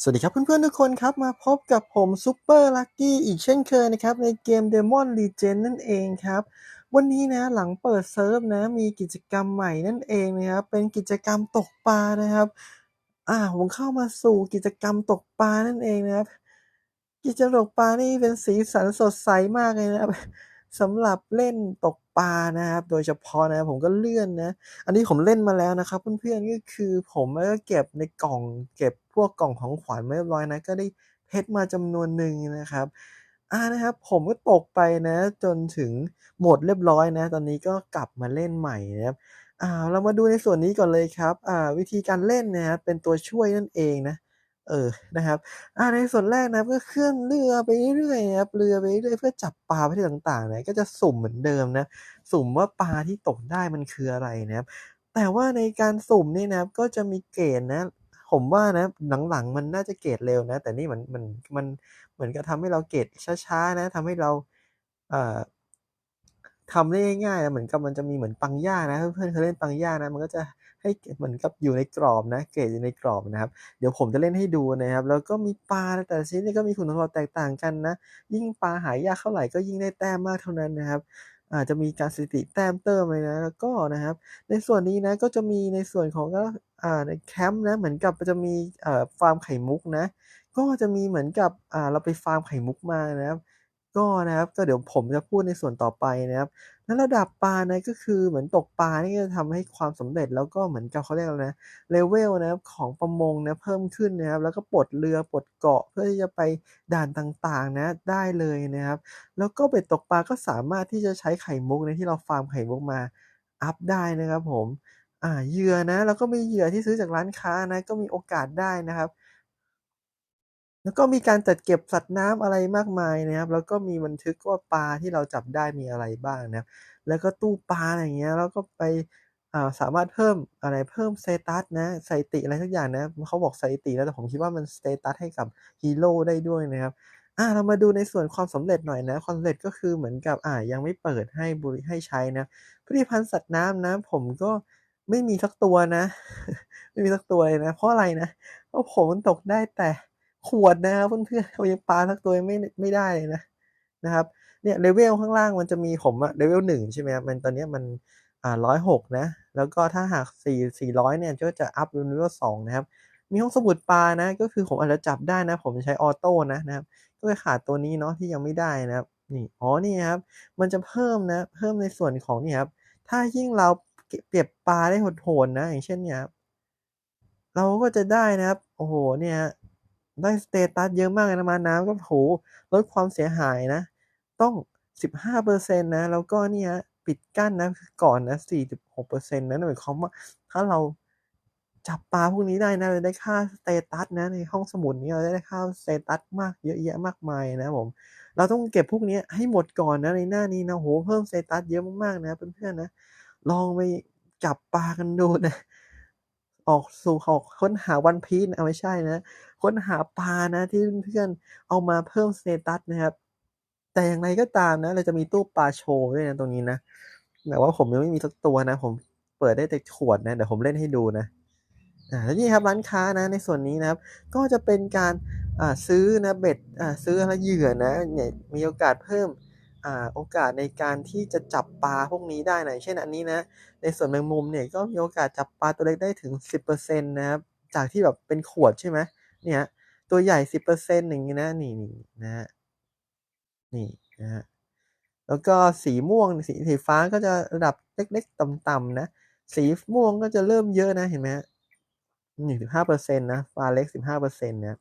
สวัสดีครับเพื่อนๆทุกคนครับ มาพบกับผมซูเปอร์ลักกี้อีกเช่นเคยนะครับ ในเกม Demon Legend นั่นเองครับ วันนี้นะหลังเปิดเซิร์ฟนะ มีกิจกรรมใหม่นั่นเองนะครับ เป็นกิจกรรมตกปลานะครับอ่าผมเข้ามาสู่กิจกรรมตกปลานั่นเองนะครับ กิจกรรมตกปลานี่เป็นสีสันสดใสมากเลยนะครับ สำหรับเล่นตกปลานะครับ โดยเฉพาะนะผมก็เลื่อนนะ อันนี้ผมเล่นมาแล้วนะครับ เพื่อนๆก็คือผมก็เก็บในกล่อง เก็บพวกกล่องของขวัญมาเรียบร้อยนะ ก็ได้เพชรมาจำนวนหนึ่งนะครับอ่านะครับ ผมก็ตกไปนะ จนถึงหมดเรียบร้อยนะ ตอนนี้ก็กลับมาเล่นใหม่นะครับอ่าเรามาดูในส่วนนี้ก่อนเลยครับอ่าวิธีการเล่นนะครับเป็นตัวช่วยนั่นเองนะ เออนะครับอ่าในส่วนแรกนะครับก็เคลื่อนเรือไปเรื่อยๆนะครับเรือไปเรื่อยเพื่อจับปลาประเภทต่างๆนะก็จะสุ่มเหมือนเดิมนะสุ่มว่าปลาที่ตกได้มันคืออะไรนะครับแต่ว่าในการสุ่มนี่นะครับก็จะมีเกณฑ์นะผมว่านะหลังๆมันน่าจะเกรดเร็วนะ แต่นี่มันมันมันเหมือนกับทำให้เราเกรดช้าๆนะทำให้เราเอ่อทำได้ง่ายๆนะเหมือนกับมันจะมีเหมือนปังย่านะเพื่อนๆเคยเล่นปังย่านะมันก็จะ ให้เหมือนกับอยู่ในกรอบนะ เกรดอยู่ในกรอบนะครับ เดี๋ยวผมจะเล่นให้ดูนะครับ แล้วก็มีปลาแต่ชนิดนี่ยก็มีคุณสมบัติแตกต่างกันนะ ยิ่งปลาหายากเท่าไหร่ก็ยิ่งได้แต้มมากเท่านั้นนะครับอาจจะมีการสถิติแต้มเติมเลยนะแล้วก็นะครับ ในส่วนนี้นะก็จะมีในส่วนของก็ในแคมป์นะเหมือนกับจะมีฟาร์มไข่มุกนะ ก็จะมีเหมือนกับเราไปฟาร์มไข่มุกมานะครับ ก็นะครับก็เดี๋ยวผมจะพูดในส่วนต่อไปนะครับแล้วระดับปลานะก็คือเหมือนตกปลานี่จะทำให้ความสำเร็จแล้วก็เหมือนกับเขาเรียกอะไรนะเลเวลนะครับของประมงนะเพิ่มขึ้นนะครับ แล้วก็ปลดเรือปลดเกาะเพื่อที่จะไปด่านต่างๆนะได้เลยนะครับ แล้วก็เบ็ดตกปลาก็สามารถที่จะใช้ไข่มุกในที่เราฟาร์มไข่มุกมาอัพได้นะครับผมอ่าเหยื่อนะแล้วก็มีเหยื่อที่ซื้อจากร้านค้านะก็มีโอกาสได้นะครับ แล้วก็มีการจัดเก็บสัตว์น้ำอะไรมากมายนะครับ แล้วก็มีบันทึกว่าปลาที่เราจับได้มีอะไรบ้างนะครับ แล้วก็ตู้ปลาอะไรเงี้ย แล้วก็ไปสามารถเพิ่มอะไรเพิ่มสเตตัสนะสถิติอะไรสักอย่างนะเขาบอกสถิติแล้วแต่ผมคิดว่ามันสเตตัสให้กับฮีโร่ได้ด้วยนะครับอ่าเรามาดูในส่วนความสำเร็จหน่อยนะความสำเร็จก็คือเหมือนกับอ่ายังไม่เปิดให้บริให้ใช้นะผลิตภัณฑ์สัตว์น้ำนะ ผมก็ไม่มีสักตัวนะ ไม่มีสักตัวเลยนะ เพราะอะไรนะเพราะผมมันตกได้แต่ ขวดนะครับเพื่อนๆเรายังปลาสักตัวไม่ไม่ได้เลยนะนะครับเนี่ยเลเวลข้างล่างมันจะมีผมอะเลเวลหนึ่งใช่ไหมครับมันตอนนี้มันอ่าร้อยหกนะ แล้วก็ถ้าหากสี่สี่ร้อยเนี่ยก็จะอัพเป็นเลเวลสองนะครับ มีห้องสมุดปลานะก็คือผมอาจจะจับได้นะ ผมใช้ออโต้นะนะครับก็จะขาดตัวนี้เนาะที่ยังไม่ได้นะครับนี่อ๋อนี่ครับ มันจะเพิ่มนะเพิ่มในส่วนของนี่ครับถ้ายิ่งเราเก็บปลาได้โหดๆนะ อย่างเช่นเนี่ยครับเราก็จะได้นะครับ โอ้โหเนี่ย ได้สเตตัสเยอะมากเลยนะมาน้ำก็โหลดความเสียหายนะ ต้อง 15%นะ แล้วก็เนี่ยปิดกั้นนะก่อนนะ46%นะหมายความว่าถ้าเราจับปลาพวกนี้ได้นะเราได้ค่าสเตตัสนะในห้องสมุดนี้เราได้ค่าสเตตัสมากเยอะแยะมากมายนะผมเราต้องเก็บพวกนี้ให้หมดก่อนนะในหน้านี้นะโหเพิ่มสเตตัสเยอะมากๆนะเพื่อนๆนะลองไปจับปลากันดูนะ ออกสู่ออกค้นหาวันพีชเอาไม่ใช่นะ ค้นหาปลานะที่เพื่อนเอามาเพิ่มสเตตัสนะครับ แต่อย่างไรก็ตามนะ เราจะมีตู้ปลาโชว์ด้วยนะตรงนี้นะแต่ว่าผมยังไม่มีสักตัวนะ ผมเปิดได้แต่ขวดนะเดี๋ยวผมเล่นให้ดูนะอ่าแล้วนี่ครับร้านค้านะในส่วนนี้นะครับ ก็จะเป็นการอ่าซื้อนะเบ็ดอ่าซื้ออะไรเหยื่อนะเนี่ยมีโอกาสเพิ่ม โอกาสในการที่จะจับปลาพวกนี้ได้นะเช่นอันนี้นะ ในส่วนแมงมุมเนี่ยก็มีโอกาสจับปลาตัวเล็กได้ถึง 10%นะครับ จากที่แบบเป็นขวดใช่ไหมเนี่ยตัวใหญ่ 10%อย่างนี้นะ นี่นี่นะฮะนี่นะฮะแล้วก็สีม่วงสีสีฟ้าก็จะระดับเล็กๆต่ำๆนะ สีม่วงก็จะเริ่มเยอะนะเห็นไหมฮะนี่งสิบห้าเปอร์เซ็นต์นะฟ้าเล็กสิบห้าเปอร์เซ็นต์นะ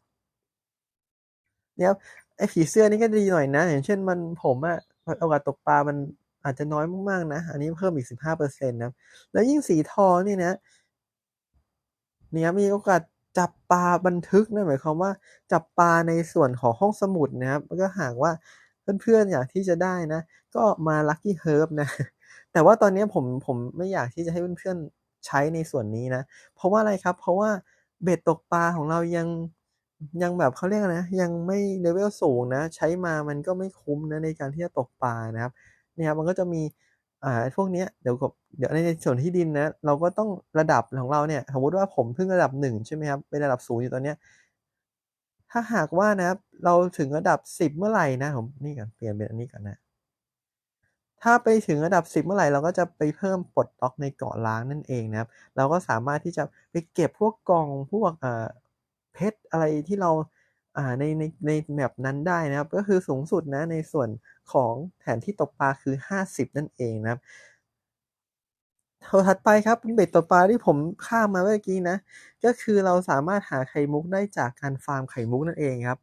เนี่ยไอ้ผีเสื้อนี่ก็ดีหน่อยนะ อย่างเช่นมันผมอะ โอกาสตกปลามันอาจจะน้อยมากๆนะ อันนี้เพิ่มอีกสิบห้าเปอร์เซ็นต์นะ แล้วยิ่งสีทองนี่นะ เนี่ยมีโอกาสจับปลาบันทึกนะหมายความว่า จับปลาในส่วนของห้องสมุดนะครับก็หากว่าเพื่อนๆอยากที่จะได้นะ ก็มา Lucky Herb นะ แต่ว่าตอนนี้ผมผมไม่อยากที่จะให้เพื่อนๆใช้ในส่วนนี้นะ เพราะว่าอะไรครับ เพราะว่าเบ็ดตกปลาของเรายัง ยังแบบ เขาเรียกนะ ยังไม่เลเวลสูงนะ ใช้มามันก็ไม่คุ้มนะในการที่จะตกปลานะครับ เนี่ยมันก็จะมี อ่า พวกเนี้ย เดี๋ยวกับเดี๋ยวในส่วนที่ดินนะ เราก็ต้องระดับของเราเนี่ย สมมติว่าผมเพิ่งระดับหนึ่งใช่ไหมครับ เป็นระดับศูนย์อยู่ตอนเนี้ย ถ้าหากว่านะครับ เราถึงระดับ10เมื่อไหร่นะ ผม นี่ก่อน เปลี่ยนเป็นอันนี้ก่อนนะ ถ้าไปถึงระดับ10เมื่อไหร่เราก็จะไปเพิ่มปลดล็อกในเกาะล้างนั่นเองนะครับ เราก็สามารถที่จะไปเก็บพวกกองพวกอ่า เพชรอะไรที่เราอ่าในในในแมปนั้นได้นะครับ ก็คือสูงสุดนะในส่วนของแผนที่ตกปลาคือ 50 นั่นเองนะครับถัดไปครับเบ็ดตกปลาที่ผมข้ามมาเมื่อกี้นะ ก็คือเราสามารถหาไข่มุกได้จากการฟาร์มไข่มุกนั่นเองครับ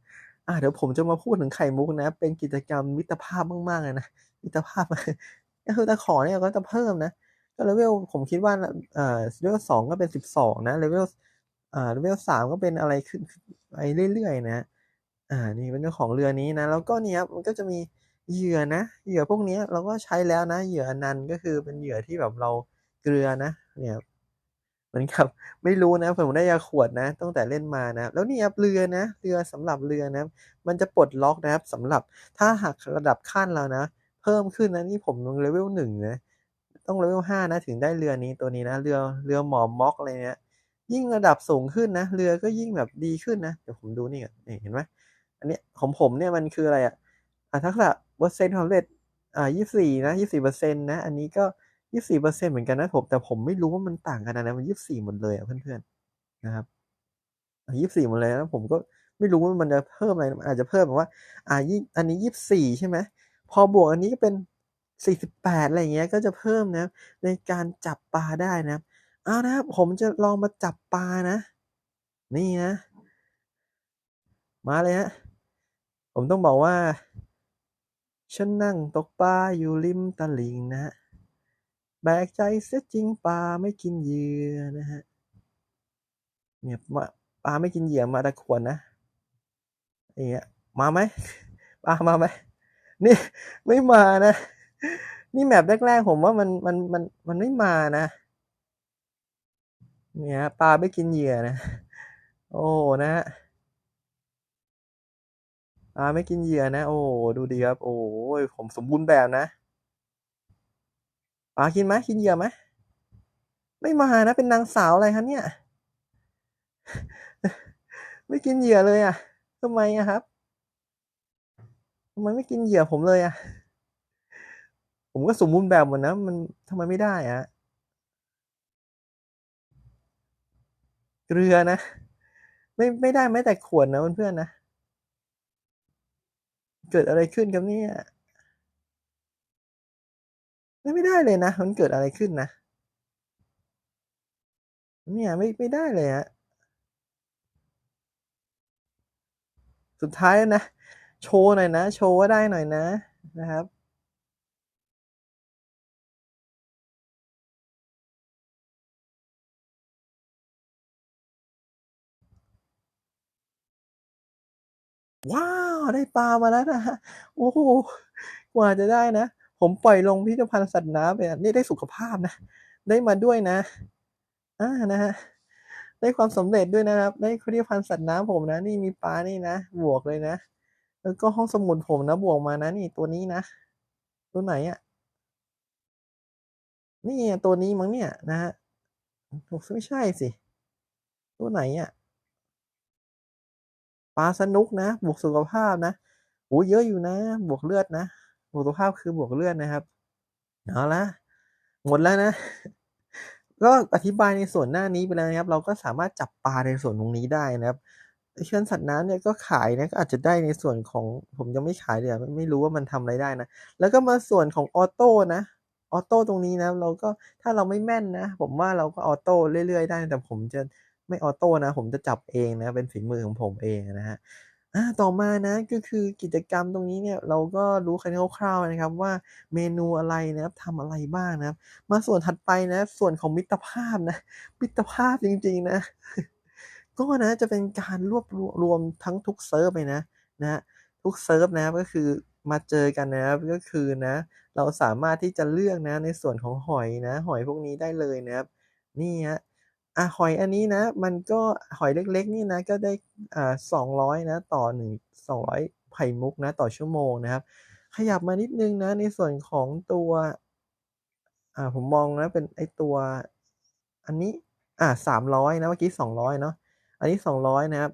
อ่าเดี๋ยวผมจะมาพูดถึงไข่มุกนะ เป็นกิจกรรมมิตรภาพมากๆเลยนะมิตรภาพก็คือตะขอเนี่ยก็จะเพิ่มนะก็เลเวลผมคิดว่าเอ่อเลเวลสองก็เป็นสิบสองนะเลเวล อ่าเวลสามก็เป็นอะไรขึ้นไปเรื่อยๆนะ อ่า นี่เป็นเรื่องของเรือนี้นะ แล้วก็เนี่ยมันก็จะมีเหยื่อนะ เหยื่อพวกนี้เราก็ใช้แล้วนะ เหยื่อนันก็คือเป็นเหยื่อที่แบบเราเกลือนะ เนี่ยเหมือนกับไม่รู้นะผมได้ยาขวดนะตั้งแต่เล่นมานะแล้วนี่ครับเรือนะเรือสำหรับเรือนะ มันจะปลดล็อกนะครับสำหรับถ้าหากระดับขั้นเรานะ เพิ่มขึ้นนะนี่ผมลงเลเวลหนึ่งนะต้องเลเวลห้านะถึงได้เรือนี้ตัวนี้นะ เรือเรือหมอม็อกอะไรเนี้ย ยิ่งระดับสูงขึ้นนะ เรือก็ยิ่งแบบดีขึ้นนะ เดี๋ยวผมดูนี่ก่อนนี่เห็นไหมอันนี้ของผมเนี่ยมันคืออะไรอะอ่าทักษะเปอร์เซ็นต์ความสำเร็จอ่ายี่สี่นะยี่สี่เปอร์เซ็นต์นะ อันนี้ก็ยี่สี่เปอร์เซ็นต์เหมือนกันนะผม แต่ผมไม่รู้ว่ามันต่างกันนะมันยี่สี่หมดเลยอะเพื่อนๆนะครับยี่สี่หมดเลยนะผมก็ไม่รู้ว่ามันจะเพิ่มอะไรอาจจะเพิ่มแบบว่า อ่ายี่อันนี้ยี่สี่ใช่ไหมพอบวกอันนี้ก็เป็นสี่สิบแปดอะไรเงี้ยก็จะเพิ่มนะในการจับปลาได้นะ เอานะครับผมจะลองมาจับปลานะ นี่นะ มาเลยฮะผมต้องบอกว่า ฉันนั่งตกปลาอยู่ริมตลิ่งนะฮะแบกใจเสียจริงปลาไม่กินเหยื่อนะฮะเนี่ยปลาไม่กินเหยื่อมาตะขวนนะอย่างเงี้ยมาไหมปลามาไหมนี่ไม่มานะ นี่แมปแรกๆผมว่ามันมันมันมันไม่มานะ เนี่ยปลาไม่กินเหยื่อนะ โอ้นะฮะปลาไม่กินเหยื่อนะ โอ้ดูดีครับ โอ้ยผมสมบูรณ์แบบนะปลากินไหมกินเหยื่อไหมไม่มานะเป็นนางสาวอะไรคะเนี่ย ไม่กินเหยื่อเลยอะทำไมอะครับทำไมไม่กินเหยื่อผมเลยอะผมก็สมบูรณ์แบบหมดนะ มันทำไมไม่ได้อะ เกลือนะ ไม่ไม่ได้แม้แต่ขวดนะเพื่อนๆนะ เกิดอะไรขึ้นกับเนี่ยไม่ได้เลยนะ มันเกิดอะไรขึ้นนะ เนี่ยไม่ไม่ได้เลยฮะสุดท้ายนะ โชว์หน่อยนะ โชว์ว่าได้หน่อยนะนะครับ ว้าวได้ปลามาแล้วนะฮะโอ้โหกว่าจะได้นะ ผมปล่อยลงพิพิธภัณฑ์สัตว์น้ำไปนี่ได้สุขภาพนะ ได้มาด้วยนะอ่านะฮะได้ความสำเร็จด้วยนะครับ ได้พิพิธภัณฑ์สัตว์น้ำผมนะ นี่มีปลานี่นะบวกเลยนะ แล้วก็ห้องสมุดผมนะบวกมานะ นี่ตัวนี้นะ ตัวไหนอะ่ะนี่ตัวนี้มั้งเนี่ยนะฮะไม่ใช่สิ ตัวไหนอะ่ะ ปลาสนุกนะ บวกสุขภาพนะโอ้เยอะอยู่นะ บวกเลือดนะ บวกสุขภาพคือบวกเลือดนะครับเอาละหมดแล้วนะ ก็อธิบายในส่วนหน้านี้ไปแล้วนะครับ เราก็สามารถจับปลาในส่วนตรงนี้ได้นะครับเชือนสัตว์น้ำเนี่ยก็ขายนะก็อาจจะได้ในส่วนของผมยังไม่ขายเลยไม่ไม่รู้ว่ามันทำอะไรได้นะ แล้วก็มาส่วนของออโต้นะออโต้ตรงนี้นะเราก็ถ้าเราไม่แม่นนะ ผมว่าเราก็ออโต้เรื่อยๆได้ แต่ผมจะ ไม่ออโต้นะ ผมจะจับเองนะ เป็นฝีมือของผมเองนะฮะต่อมานะก็คือกิจกรรมตรงนี้เนี่ยเราก็รู้กันคร่าวๆนะครับว่าเมนูอะไรนะครับทำอะไรบ้างนะครับ มาส่วนถัดไปนะ ส่วนของมิตรภาพนะ มิตรภาพจริงๆนะ ก็นะจะเป็นการรวบรวมทั้งทุกเซิร์ฟเลยนะนะทุกเซิร์ฟนะก็คือมาเจอกันนะครับก็คือนะ เราสามารถที่จะเลือกนะในส่วนของหอยนะ หอยพวกนี้ได้เลยนะครับ นี่ฮะ อะหอยอันนี้นะ มันก็หอยเล็ก ๆ นี่นะ ก็ได้อ่าสองร้อยนะ ต่อหนึ่งสองร้อยไข่มุกนะ ต่อชั่วโมงนะครับ ขยับมานิดนึงนะ ในส่วนของตัวอ่าผมมองนะเป็นไอตัวอันนี้อ่าสามร้อยนะ เมื่อกี้สองร้อยเนาะ อันนี้สองร้อยนะครับ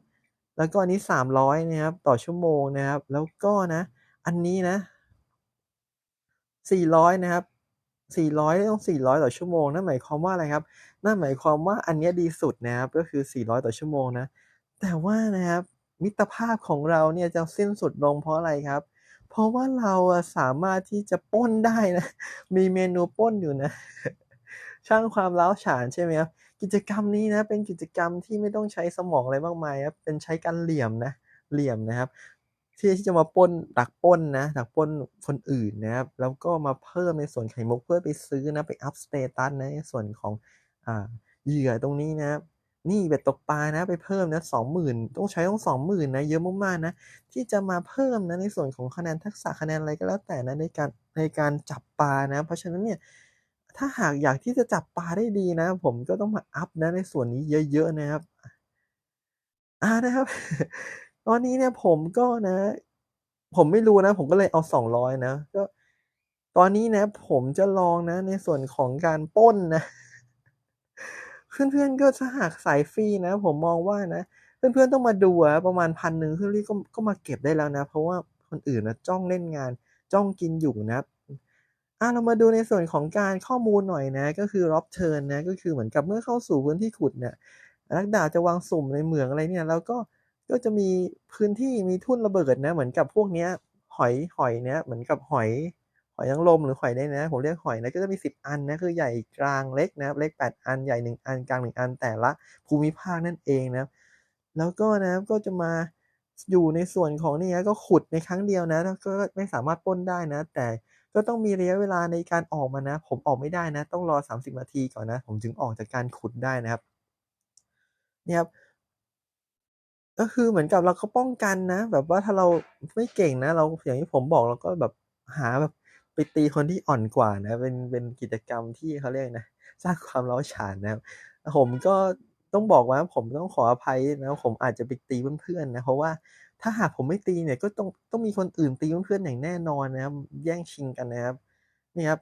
แล้วก็อันนี้300นะครับ ต่อชั่วโมงนะครับ แล้วก็นะ อันนี้นะ400นะครับ 400 ต้อง 400 ต่อชั่วโมง นั่นหมายความว่าอะไรครับ นั่นหมายความว่าอันนี้ดีสุดนะครับ ก็คือ 400 ต่อชั่วโมงนะ แต่ว่านะครับ มิตรภาพของเราเนี่ยจะสิ้นสุดลงเพราะอะไรครับ เพราะว่าเราสามารถที่จะป้นได้นะ มีเมนูป้นอยู่นะสร้างความร้าฉานใช่ไหมครับ กิจกรรมนี้นะ เป็นกิจกรรมที่ไม่ต้องใช้สมองอะไรมากมายครับ เป็นใช้การเหลี่ยมนะ เหลี่ยมนะครับ ที่ที่จะมาปล้นดักปล้นนะดักปล้นคนอื่นนะครับแล้วก็มาเพิ่มในส่วนไข่มุกเพื่อไปซื้อนะไปอัปสเตตัสนะในส่วนของอ่าเหยื่อตรงนี้นะครับนี่เบ็ดตกปลานะไปเพิ่มนะ20,000ต้องใช้ต้อง20,000นนะเยอะมากๆนะที่จะมาเพิ่มนะในส่วนของคะแนนทักษะคะแนนอะไรก็แล้วแต่นะในการในการจับปลานะ เพราะฉะนั้นเนี่ยถ้าหากอยากที่จะจับปลาได้ดีนะ ผมก็ต้องมาอัปนะในส่วนนี้เยอะๆนะครับ อ่านะครับ ตอนนี้เนี่ยผมก็นะ ผมไม่รู้นะ ผมก็เลยเอา200นะ ก็ ตอนนี้นะ ผมจะลองนะ ในส่วนของการป้นนะ เพื่อนๆก็ถ้าหากสายฟรีนะ ผมมองว่านะเพื่อนๆต้องมาดูอะประมาณ1,000เพื่อนรีบก็ก็มาเก็บได้แล้วนะ เพราะว่าคนอื่นนะจ้องเล่นงาน จ้องกินอยู่นะครับอาเรามาดูในส่วนของการข้อมูลหน่อยนะ ก็คือ Drop Turn นะ ก็คือเหมือนกับเมื่อเข้าสู่พื้นที่ขุดเนี่ยนักดาบจะวางสุ่มในเหมืองอะไรเนี่ย แล้วก็ ก็จะมีพื้นที่มีทุ่นระเบิดนะ เหมือนกับพวกเนี้ย หอยหอยเนี้ยเหมือนกับหอยหอยนางรมหรือหอยอะไรนะ ผมเรียกหอยนะก็จะมี 10 อันนะคือใหญ่กลางเล็กนะเล็ก 8 อันใหญ่ 1 อันกลาง 1 อันแต่ละภูมิภาคนั่นเองนะครับแล้วก็นะครับก็จะมาอยู่ในส่วนของนี่ครับก็ขุดในครั้งเดียวนะก็ไม่สามารถปล้นได้นะ แต่ก็ต้องมีระยะเวลาในการออกมานะ ผมออกไม่ได้นะ ต้องรอ 30 นาทีก่อนนะ ผมถึงออกจากการขุดได้นะครับเนี่ยครับ ก็คือเหมือนกับเราก็ป้องกันนะ แบบว่าถ้าเราไม่เก่งนะ เราอย่างที่ผมบอกเราก็แบบหาแบบไปตีคนที่อ่อนกว่านะ เป็นเป็นกิจกรรมที่เขาเรียกนะ สร้างความร้าวฉานนะครับผมก็ต้องบอกว่าผมต้องขออภัยนะผมอาจจะไปตีเพื่อนๆนะเพราะว่าถ้าหากผมไม่ตีเนี่ยก็ต้องต้องมีคนอื่นตีเพื่อนๆอย่างแน่นอนนะครับ แย่งชิงกันนะครับนี่ครับ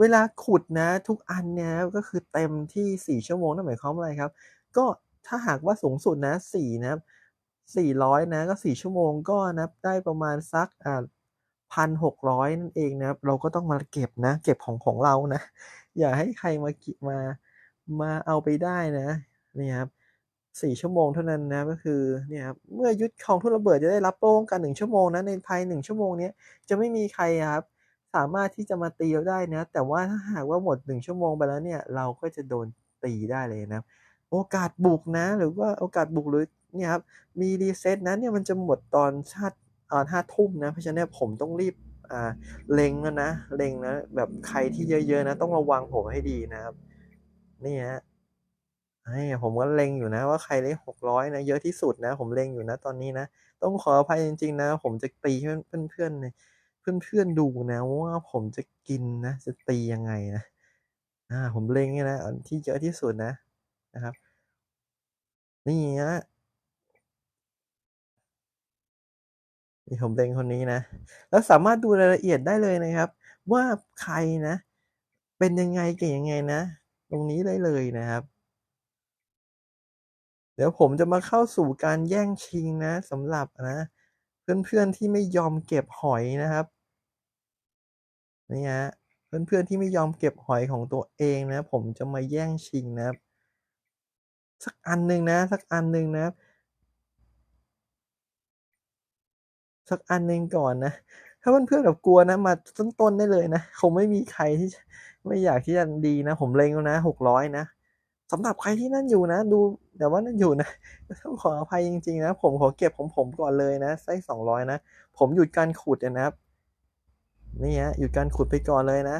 เวลาขุดนะ ทุกอันเนี่ยนะก็คือเต็มที่ 4 ชั่วโมงนั่นหมายความว่าอะไรครับ ก็ ถ้าหากว่าสูงสุดนะ4นะครับ400นะก็4ชั่วโมงก็นับได้ประมาณสักอ่า1,600นั่นเองนะครับ เราก็ต้องมาเก็บนะ เก็บของของเรานะ อย่าให้ใครมากิมามาเอาไปได้นะนี่ครับ4ชั่วโมงเท่านั้นนะก็คือเนี่ยครับเมื่อยึดครองทุ่นระเบิดจะได้รับโป้งกัน1ชั่วโมงนะในภาย1ชั่วโมงนี้จะไม่มีใครครับ สามารถที่จะมาตีเราได้นะ แต่ว่าถ้าหากว่าหมด1ชั่วโมงไปแล้วเนี่ยเราก็จะโดนตีได้เลยนะครับ โอกาสบุกนะ หรือว่าโอกาสบุกหรือเนี่ยครับมี reset นะเนี่ยมันจะหมดตอนชาติอ่าทุ่มนะ เพราะฉะนั้นผมต้องรีบอ่าเล็งแล้วนะเล็งนะแบบใครที่เยอะๆนะ ต้องระวังผมให้ดีนะครับ นี่ครับนี่ผมก็เล็งอยู่นะว่าใครได้600นะเยอะที่สุดนะ ผมเล็งอยู่นะตอนนี้นะ ต้องขออภัยจริง ๆ นะ ผมจะตีให้เพื่อนๆในเพื่อนๆดูนะว่าผมจะกินนะ จะตียังไงนะอาผมเล็งนะที่เยอะที่สุดนะ นะครับ นี่ครับนี่ผมเล็งคนนี้นะ แล้วสามารถดูรายละเอียดได้เลยนะครับ ว่าใครนะ เป็นยังไงเก่งยังไงนะ ตรงนี้ได้เลยนะครับ เดี๋ยวผมจะมาเข้าสู่การแย่งชิงนะสำหรับนะ เพื่อนๆที่ไม่ยอมเก็บหอยนะครับนี่ครับเพื่อนๆที่ไม่ยอมเก็บหอยของตัวเองนะ ผมจะมาแย่งชิงนะครับ สักอันหนึ่งนะ สักอันหนึ่งนะ สักอันหนึ่งก่อนนะ ถ้าเพื่อนๆแบบกลัวนะ มาต้นๆได้เลยนะ คงไม่มีใครที่ไม่อยากที่จะดีนะ ผมเล็งแล้วนะ600นะสำหรับใครที่นั่นอยู่นะ ดูแต่ว่านั่นอยู่นะต้องขออภัยจริง ๆ นะ ผมขอเก็บของผมก่อนเลยนะได้200นะ ผมหยุดการขุดนะครับ นี่ครับหยุดการขุดไปก่อนเลยนะ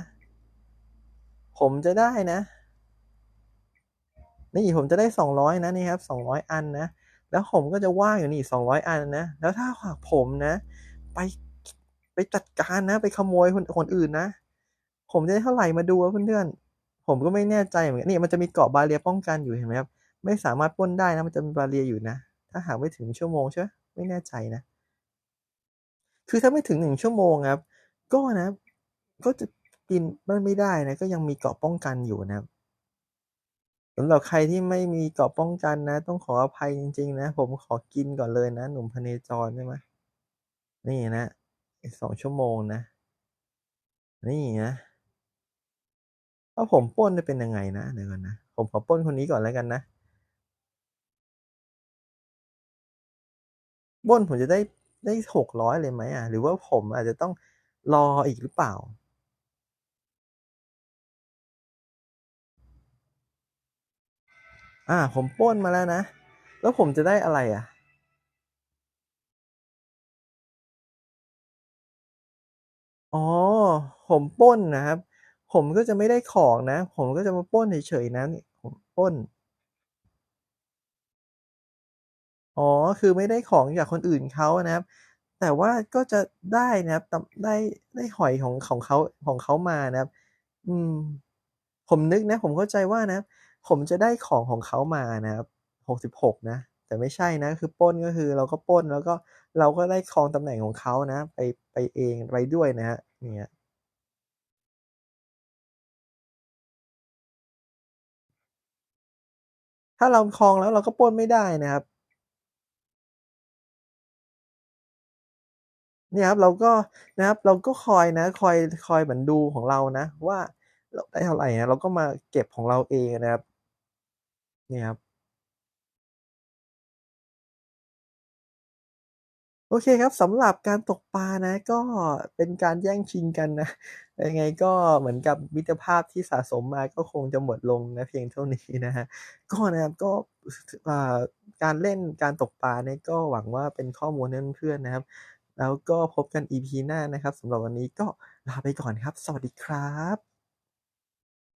ผมจะได้นะ นี่ผมจะได้ 200 นะนี่ครับ 200 อันนะ แล้วผมก็จะว่างอยู่นี่ 200 อันนะ แล้วถ้าหากผมนะ ไปไปจัดการนะ ไปขโมยคนคนอื่นนะ ผมจะได้เท่าไหร่มาดูเพื่อนๆ ผมก็ไม่แน่ใจเหมือนกันนี่มันจะมีเกาะ barrier ป้องกันอยู่เห็นไหมครับ ไม่สามารถปล้นได้นะ มันจะมี barrier อยู่นะ ถ้าหากไม่ถึงชั่วโมงใช่เปล่าไม่แน่ใจนะ คือถ้าไม่ถึง1ชั่วโมงครับ ก็นะ ก็จะกินไม่ไม่ได้นะ ก็ยังมีเกาะป้องกันอยู่นะครับ สำหรับใครที่ไม่มีเกราะป้องกันนะ ต้องขออภัยจริง ๆ นะ ผมขอกินก่อนเลยนะ หนุ่มพเนจรใช่ไหมนี่นะสอีก2ชั่วโมงนะ นี่นะถ้าผมป้นจะเป็นยังไงนะเดี๋ยวก่อนนะ ผมขอป้นคนนี้ก่อนแล้วกันนะป้นผมจะได้ได้600เลยไหมอะ หรือว่าผมอาจจะต้องรออีกหรือเปล่า? อ่า ผมป้นมาแล้วนะ แล้วผมจะได้อะไรอะ?อ๋อ ผมป้นนะครับ ผมก็จะไม่ได้ของนะ ผมก็จะมาป้นเฉยๆนะนี่ผมป้น อ๋อ คือไม่ได้ของจากคนอื่นเขานะครับ แต่ว่าก็จะได้นะครับได้ได้หอยของของเขาของเขามานะครับ อืม ผมนึกนะ ผมเข้าใจว่านะ ผมจะได้ของของเขามานะครับ66 นะ แต่ไม่ใช่นะ คือป้นก็คือเราก็ป้นแล้วก็เราก็ได้ครองตำแหน่งของเขานะ ไปไปเองไปด้วยนะครับอย่างเงี้ยถ้าเราครองแล้วเราก็ป้นไม่ได้นะครับเนี่ยครับเราก็นะครับเราก็คอยนะ คอยคอยเหมือนดูของเรานะ ว่าเราได้เท่าไหร่นะเราก็มาเก็บของเราเองนะครับ เนี่ยครับ โอเคครับสำหรับการตกปลานะ ก็เป็นการแย่งชิงกันนะยังไงก็เหมือนกับมิตรภาพที่สะสมมาก็คงจะหมดลงนะเพียงเท่านี้นะครับก็นะครับก็การเล่นการตกปลาเนี่ยก็หวังว่าเป็นข้อมูลเพื่อนๆนะครับ แล้วก็พบกัน EP หน้านะครับสำหรับวันนี้ก็ลาไปก่อนครับ สวัสดีครับ